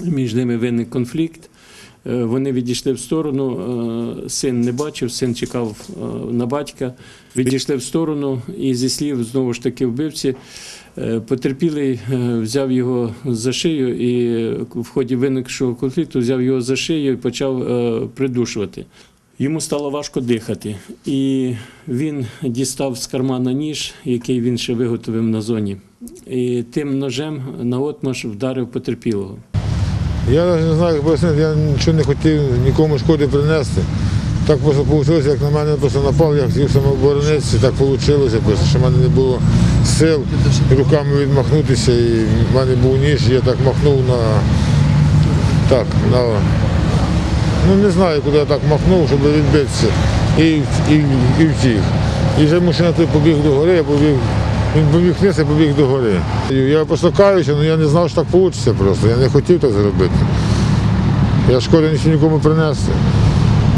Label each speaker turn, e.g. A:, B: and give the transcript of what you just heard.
A: між ними виник конфлікт. Е, Вони відійшли в сторону. е, Син не бачив, син чекав е, на батька. Відійшли в сторону, і зі слів знову ж таки вбивці. Потерпілий взяв його за шию і в ході виникшого конфлікту взяв його за шию і почав придушувати. Йому стало важко дихати, і він дістав з кармана ніж, який він ще виготовив на зоні, і тим ножем наотмашь вдарив потерпілого.
B: Я навіть не знаю, як пояснити, я нічого не хотів нікому шкоди принести. Так просто вийшло, як на мене просто напав, я хотів самооборонитися, так вийшло, що в мене не було сил руками відмахнутися, і в мене був ніж, я так махнув на так, на ну не знаю, куди я так махнув, щоб відбитися. І, і, і втік. І вже мужчина побіг до гори, я побіг. Він побіг вниз, я побіг до гори. Я просто але я не знав, що так вийде просто. Я не хотів так зробити. Я шкоди нічого нікому принести.